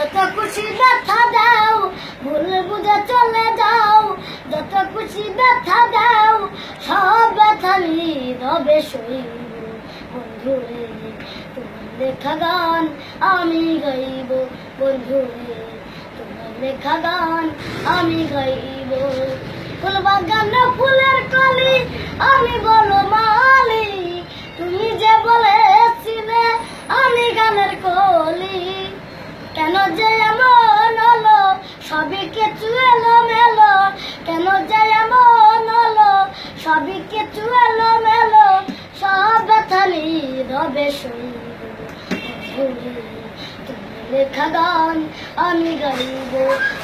যত খুশি ব্যথা দাও, ভুল বুঝে চলে যাও। যত খুশি ব্যথা দাও, সব ব্যথা রবে সইব বন্ধু রে, তোমার লেখা গান আমি গাইব, বন্ধু রে, তোমার লেখা গান আমি গাইব। ফুল ফুলের কলি, আমি বলো মালি কিছু এলো মেলো, সব ব্যথালি রবে লেখা গান আমি গাইব,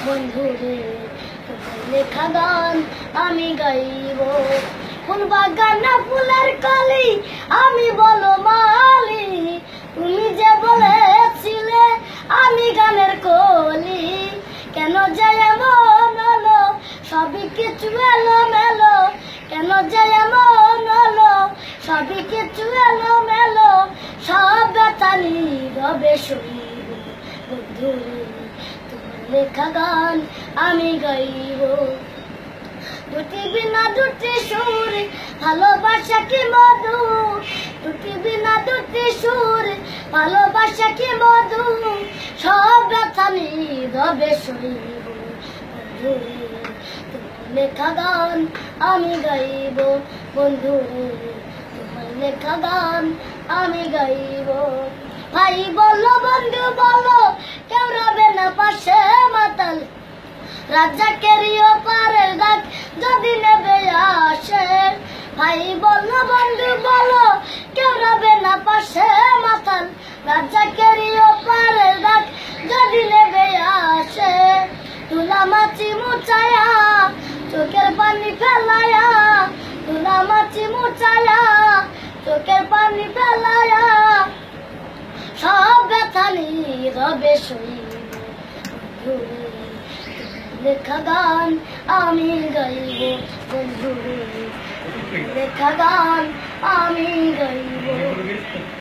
বন্ধু রে লেখা গান আমি গাইব। ফুল বাগান ফুলের কলি রবে শরীর বন্ধু তোমার লেখা গান আমি গাইব। দুটি বিনা দুটি সুর, ভালোবাসা কি মধু? দুটি বিনা দুটি সুর, ভালোবাসা কি মধু? সব ব্যথা রবে শরীর বন্ধুরে তোমার লেখা গান আমি গাইব। বন্ধুরে তোমার লেখা গান আমি গাইব। ভাই, বলো বন্ধু, বলো, কেউ রবে না পাশে মাতাল। রাজাকেরিও পারের ডাক যদি নেবে আসে। ভাই, বলো বন্ধু, বলো, কেউ রবে না পাশে মাতাল। রাজাকেরিও পারের ডাক যদি নেবে আসে। তুলা মাছি মুচায়া চোখের পানি ফেলায়া তুলা মাছি মুচায়া চোখের পানি ফেলায়া। লেখা গান আমি গাইব বন্ধু গান আমি গাইব